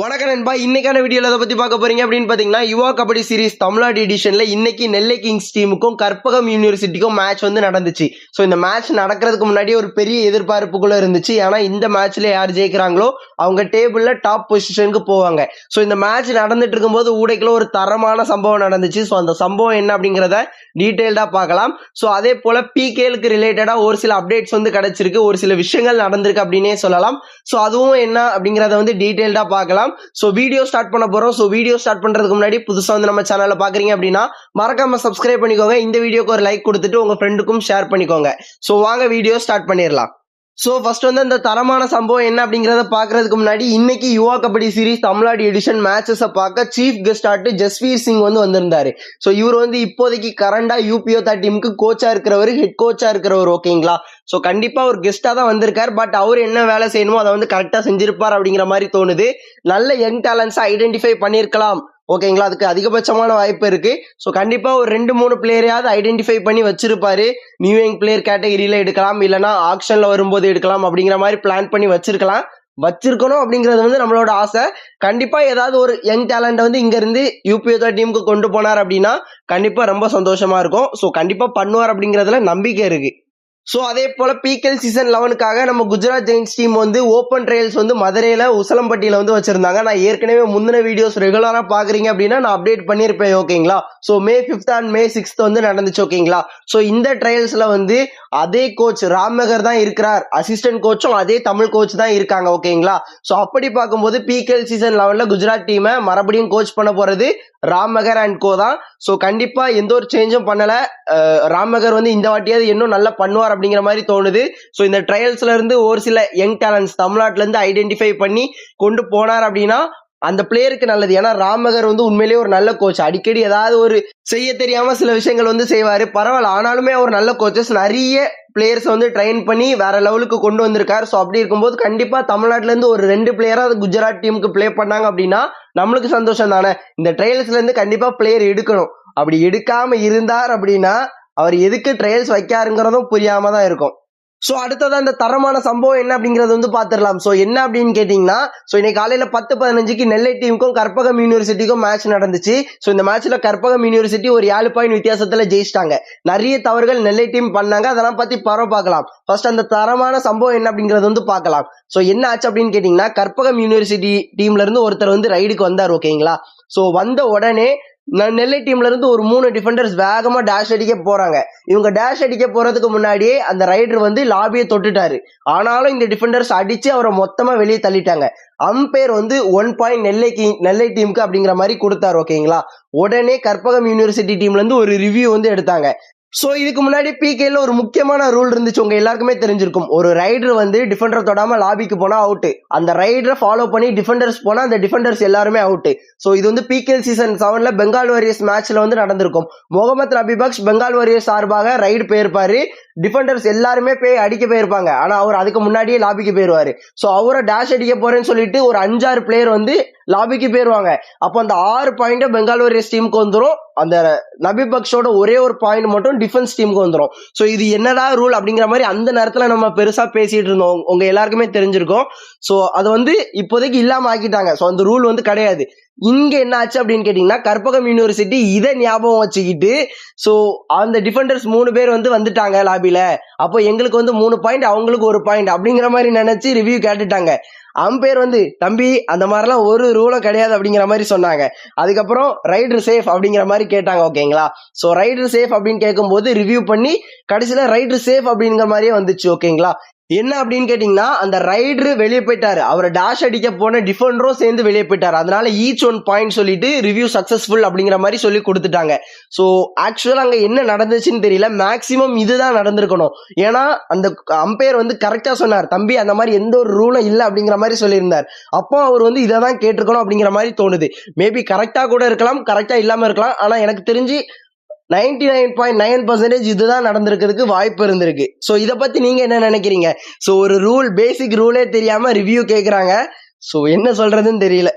வணக்கம் நண்பா. இன்னைக்கான வீடியோவில் எதை பற்றி பார்க்க போறீங்க அப்படின்னு பார்த்தீங்கன்னா யுவா கபடி சீரிஸ் தமிழ்நாடு எடிஷனில் இன்னைக்கு நெல்லை கிங்ஸ் டீமுக்கும் கற்பகம் யூனிவர்சிட்டிக்கும் மேட்ச் வந்து நடந்துச்சு. ஸோ இந்த மேட்ச் நடக்கிறதுக்கு முன்னாடி ஒரு பெரிய எதிர்பார்ப்புக்குள்ளே இருந்துச்சு. ஏன்னா இந்த மேட்ச்ல யார் ஜெயிக்கிறாங்களோ அவங்க டேபிளில் டாப் பொசிஷனுக்கு போவாங்க. ஸோ இந்த மேட்ச் நடந்துட்டு இருக்கும்போது ஊடைக்குள்ள ஒரு தரமான சம்பவம் நடந்துச்சு. ஸோ அந்த சம்பவம் என்ன அப்படிங்கிறத டீட்டெயில்டாக பார்க்கலாம். ஸோ அதே போல பிகேலுக்கு ரிலேட்டடாக ஒரு சில அப்டேட்ஸ் வந்து கிடைச்சிருக்கு. ஒரு சில விஷயங்கள் நடந்திருக்கு அப்படின்னே சொல்லலாம். ஸோ அதுவும் என்ன அப்படிங்கிறத வந்து டீட்டெயில்டாக பார்க்கலாம். ஸோ வீடியோ ஸ்டார்ட் பண்ண போறோம். ஸோ வீடியோ ஸ்டார்ட் பண்றதுக்கு முன்னாடி புதுசா வந்து நம்ம சேனல்ல பாக்குறீங்க அப்படின்னா மறக்காம சப்ஸ்கிரைப் பண்ணிக்கோங்க. இந்த வீடியோக்கு ஒரு லைக் கொடுத்துட்டு உங்க ஃப்ரெண்டுக்கும் ஷேர் பண்ணிக்கோங்க. ஸோ வாங்க வீடியோ ஸ்டார்ட் பண்ணிடலாம். ஸோ ஃபர்ஸ்ட் வந்து அந்த தரமான சம்பவம் என்ன அப்படிங்கிறத பார்க்கறதுக்கு முன்னாடி இன்னைக்கு யுவா கபடி சீரிஸ் தமிழ்நாடு எடிஷன் மேட்சஸை பார்க்க சீஃப் கெஸ்ட் ஆட்டு ஜஸ்வீர் சிங் வந்து வந்திருந்தாரு. ஸோ இவர் வந்து இப்போதைக்கு கரண்டா யூபிஓ டீமுக்கு கோச்சா இருக்கிறவர் ஹெட் கோச்சா இருக்கிறவர் ஓகேங்களா ஸோ கண்டிப்பா ஒரு கெஸ்டா தான் வந்திருக்கார். பட் அவர் என்ன வேலை செய்யணுமோ அதை வந்து கரெக்டா செஞ்சிருப்பார் அப்படிங்கிற மாதிரி தோணுது. நல்ல யங் டேலண்ட்ஸை ஐடென்டிஃபை பண்ணியிருக்கலாம் ஓகேங்களா? அதுக்கு அதிகபட்சமான வாய்ப்பு இருக்கு. ஸோ கண்டிப்பா ஒரு ரெண்டு மூணு பிளேயரையாவது ஐடென்டிஃபை பண்ணி வச்சிருப்பாரு. நியூ யங் பிளேயர் கேட்டகரியில எடுக்கலாம். இல்லைனா ஆக்ஷன்ல வரும்போது எடுக்கலாம் அப்படிங்கிற மாதிரி பிளான் பண்ணி வச்சிருக்கலாம். வச்சிருக்கணும் அப்படிங்கிறது வந்து நம்மளோட ஆசை. கண்டிப்பா ஏதாவது ஒரு யங் டேலண்ட்டை வந்து இங்க இருந்து யூபிஓ டீமுக்கு கொண்டு போனார் அப்படின்னா கண்டிப்பா ரொம்ப சந்தோஷமா இருக்கும். ஸோ கண்டிப்பா பண்ணுவார் அப்படிங்கிறதுல நம்பிக்கை இருக்கு. ஸோ அதே போல பிகேஎல் சீசன் லெவனுக்காக நம்ம குஜராத் ஜெயின்ஸ் டீம் வந்து ஓப்பன் ட்ரையல்ஸ் வந்து மதுரையில உசலம்பட்டியில வந்து வச்சிருந்தாங்க. நான் ஏற்கனவே முந்தின வீடியோஸ் ரெகுலராக பார்க்குறீங்க அப்படின்னா நான் அப்டேட் பண்ணியிருப்பேன் ஓகேங்களா so May fifth and May sixth வந்து நடந்துச்சு ஓகேங்களா ஸோ இந்த ட்ரையல்ஸ்ல வந்து அதே கோச் ராம்மகர் தான் இருக்கிறார். அசிஸ்டன்ட் கோச்சும் அதே தமிழ் கோச் தான் இருக்காங்க ஓகேங்களா ஸோ அப்படி பார்க்கும்போது பிகேஎல் சீசன் லெவனில் குஜராத் டீமை மறுபடியும் கோச் பண்ண போறது ராம்மகர் அண்ட் கோ தான். ஸோ கண்டிப்பாக எந்த ஒரு சேஞ்சும் பண்ணலை. அஹ் வந்து இந்த வாட்டியாவது இன்னும் நல்லா பண்ணுவார் அப்படிங்கிற மாதிரி தோணுது. ஸோ இந்த ட்ரையல்ஸ்ல இருந்து ஒரு சில யங் டேலண்ட்ஸ் தமிழ்நாட்டில இருந்து ஐடென்டிஃபை பண்ணி கொண்டு போனார் அப்படின்னா அந்த பிளேயருக்கு நல்லது. ஏன்னா ராமகர் வந்து உண்மையிலேயே ஒரு நல்ல கோச் அடிக்கடி ஏதாவது ஒரு செய்ய தெரியாம சில விஷயங்கள் வந்து செய்வாரு. பரவாயில்ல ஆனாலுமே அவர் நல்ல கோச்சஸ் நிறைய பிளேயர்ஸ் வந்து ட்ரெயின் பண்ணி வேற லெவலுக்கு கொண்டு வந்திருக்காரு. ஸோ அப்படி இருக்கும்போது கண்டிப்பா தமிழ்நாட்டுல இருந்து ஒரு ரெண்டு பிளேயராக குஜராத் டீமுக்கு பிளே பண்ணாங்க அப்படின்னா நம்மளுக்கு சந்தோஷம் தானே. இந்த ட்ரையல்ஸ்ல இருந்து கண்டிப்பா பிளேயர் எடுக்கணும். அப்படி எடுக்காம இருந்தார் அப்படின்னா அவர் எதுக்கு ட்ரையல்ஸ் வைக்காருங்கிறதும் புரியாம தான் இருக்கும். ஸோ அடுத்தது அந்த தரமான சம்பவம் என்ன அப்படிங்கிறது வந்து பார்த்துடலாம் ஸோ என்ன அப்படின்னு கேட்டிங்கன்னா ஸோ இன்னைக்கு காலையில் பத்து பதினஞ்சுக்கு நெல்லை டீமுக்கும் கற்பகம் யூனிவர்சிட்டிக்கும் மேட்ச் நடந்துச்சு. ஸோ இந்த மேட்ச்சில் கற்பகம் யூனிவர்சிட்டி ஒரு ஏழு பாயிண்ட் வித்தியாசத்தில் ஜெயிச்சிட்டாங்க. நிறைய தவறுகள் நெல்லை டீம் பண்ணாங்க. அதெல்லாம் பற்றி பரவ பார்க்கலாம். ஃபர்ஸ்ட் அந்த தரமான சம்பவம் என்ன அப்படிங்கிறது வந்து பார்க்கலாம். ஸோ என்ன ஆச்சு அப்படின்னு கேட்டிங்கன்னா கற்பகம் யூனிவர்சிட்டி டீம்ல இருந்து ஒருத்தர் வந்து ரைடுக்கு வந்தார் ஓகேங்களா ஸோ வந்த உடனே நெல்லை டீம்ல இருந்து ஒரு மூணு டிஃபெண்டர்ஸ் வேகமா டேஷ் அடிக்க போறாங்க. இவங்க டேஷ் அடிக்க போறதுக்கு முன்னாடியே அந்த ரைடர் வந்து லாபியை தொட்டுட்டாரு. ஆனாலும் இந்த டிஃபெண்டர்ஸ் அடிச்சு அவரை மொத்தமா வெளியே தள்ளிட்டாங்க. அம்பையர் வந்து ஒன் பாயிண்ட் நெல்லை நெல்லை டீமுக்கு அப்படிங்கிற மாதிரி கொடுத்தாரு ஓகேங்களா உடனே கற்பகம் யூனிவர்சிட்டி டீம்ல இருந்து ஒரு ரிவ்யூ வந்து எடுத்தாங்க. ஸோ இதுக்கு முன்னாடி பிகேல ஒரு முக்கியமான ரூல் இருந்துச்சு. உங்க எல்லாருக்குமே தெரிஞ்சிருக்கும். ஒரு ரைடர் வந்து டிஃபெண்டர் தொடாம லாபிக்கு போனா அவுட்டு அந்த ரைடரை ஃபாலோ பண்ணி டிஃபெண்டர்ஸ் போனா அந்த டிஃபெண்டர்ஸ் எல்லாருமே அவுட்டு ஸோ இது வந்து பிகேஎல் சீசன் செவன்ல பெங்கால் வாரியர்ஸ் மேட்ச்ல வந்து நடந்திருக்கும். முகமது ரபிபக்ஷ் பெங்கால் வாரியர்ஸ் சார்பாக ரைடு போயிருப்பாரு. டிஃபெண்டர்ஸ் எல்லாருமே போய் அடிக்க போயிருப்பாங்க. ஆனா அவர் அதுக்கு முன்னாடியே லாபிக்கு போயிருவாரு. ஸோ அவரை டேஷ் அடிக்க போறேன்னு சொல்லிட்டு ஒரு அஞ்சாறு பிளேயர் வந்து லாபிக்கு போயிருவாங்க. அப்போ அந்த ஆறு பாயிண்ட்டை பெங்கால் வாரியர்ஸ் டீமுக்கு வந்துடும் அந்த நபி பக்ஷோட ஒரே ஒரு பாயிண்ட் மட்டும் டிஃபென்ஸ் டீமுக்கு வந்துடும் ஸோ இது என்னடா ரூல் அப்படிங்கிற மாதிரி அந்த நேரத்தில் நம்ம பெருசாக பேசிகிட்டு இருந்தோம். உங்கள் எல்லாருக்குமே தெரிஞ்சிருக்கும். ஸோ அது வந்து இப்போதைக்கு இல்லாமல் ஆக்கிட்டாங்க. ஸோ அந்த ரூல் வந்து கிடையாது. இங்க என்ன ஆச்சு அப்படின்னு கேட்டீங்கன்னா கற்பகம் யூனிவர்சிட்டி இதை ஞாபகம் வச்சுக்கிட்டு ஸோ அந்த டிஃபெண்டர்ஸ் மூணு பேர் வந்து வந்துட்டாங்க லாபியில் அப்போ எங்களுக்கு வந்து மூணு பாயிண்ட் அவங்களுக்கு ஒரு பாயிண்ட் அப்படிங்கிற மாதிரி நினைச்சு ரிவ்யூ கேட்டுட்டாங்க. அம்பையர் வந்து தம்பி அந்த மாதிரிலாம் ஒரு ரூலும் கிடையாது அப்படிங்கிற மாதிரி சொன்னாங்க. அதுக்கப்புறம் ரைடர் சேஃப் அப்படிங்கிற மாதிரி கேட்டாங்க ஓகேங்களா ஸோ ரைடர் சேஃப் அப்படின்னு கேட்கும்போது ரிவ்யூ பண்ணி கடைசியில ரைடர் சேஃப் அப்படிங்கிற மாதிரியே வந்துச்சு ஓகேங்களா என்ன அப்படின்னு கேட்டிங்கன்னா அந்த ரைடரு வெளியே போயிட்டாரு. அவர் டேஷ் அடிக்க போன டிஃபெண்டரும் சேர்ந்து வெளியே போயிட்டார். அதனால ஈச் ஒன் பாயிண்ட் சொல்லிட்டு ரிவ்யூ சக்ஸஸ்ஃபுல் அப்படிங்கிற மாதிரி சொல்லி கொடுத்துட்டாங்க. ஸோ ஆக்சுவலாக அங்கே என்ன நடந்துச்சுன்னு தெரியல. மேக்ஸிமம் இதுதான் நடந்திருக்கணும். ஏன்னா அந்த அம்பையர் வந்து கரெக்டாக சொன்னார். தம்பி அந்த மாதிரி எந்த ஒரு ரூலும் இல்லை அப்படிங்கிற மாதிரி சொல்லியிருந்தார். அப்போ அவர் வந்து இதை தான் கேட்டிருக்கணும் அப்படிங்கிற மாதிரி தோணுது. மேபி கரெக்டாக கூட இருக்கலாம் கரெக்டாக இல்லாமல் இருக்கலாம். ஆனால் எனக்கு தெரிஞ்சு ninety nine point nine percentage இதுதான் நடந்திருக்கிறதுக்கு வாய்ப்பு இருந்திருக்கு. ஸோ இதை பத்தி நீங்க என்ன நினைக்கிறீங்க? ஸோ ஒரு ரூல் பேசிக் ரூலே தெரியாம ரிவ்யூ கேட்குறாங்க ஸோ என்ன சொல்றதுன்னு தெரியல.